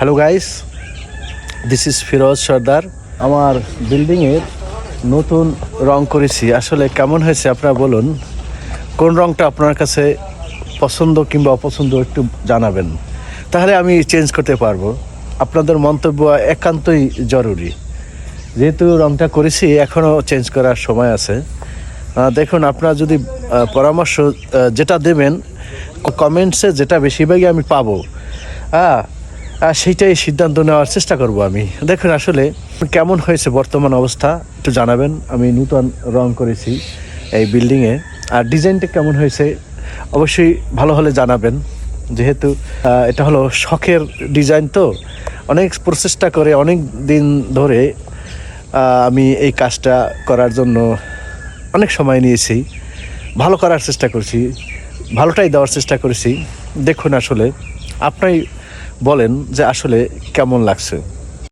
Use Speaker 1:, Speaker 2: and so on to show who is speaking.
Speaker 1: Hello guys this is Firoz Sardar আমার বিল্ডিংয়ের নতুন রং করেছি। আসলে কেমন হয়েছে আপনারা বলুন। কোন রংটা আপনার কাছে পছন্দ কিংবা অপছন্দ একটু জানাবেন। তাহলে আমি চেঞ্জ করতে পারব। আপনাদের মন্তব্য একান্তই জরুরি। যেহেতু রংটা করেছি এখনও চেঞ্জ করার সময় আছে। দেখুন, আপনারা যদি পরামর্শ যেটা দেবেন কমেন্টসে যেটা বেশিরভাগই আমি পাবো। হ্যাঁ সেইটাই সিদ্ধান্ত নেওয়ার চেষ্টা করব আমি। দেখুন, আসলে কেমন হয়েছে বর্তমান অবস্থা, একটু জানাবেন। আমি নূতন রং করেছি এই বিল্ডিংয়ে। আর ডিজাইনটা কেমন হয়েছে, অবশ্যই ভালো হলে জানাবেন। যেহেতু এটা হলো শখের ডিজাইন তো, অনেক প্রচেষ্টা করে অনেক দিন ধরে আমি এই কাজটা করার জন্য অনেক সময় নিয়েছি। ভালো করার চেষ্টা করছি, ভালোটাই দেওয়ার চেষ্টা করেছি। দেখুন, আসলে আপনি বলেন যে আসলে কেমন লাগছে?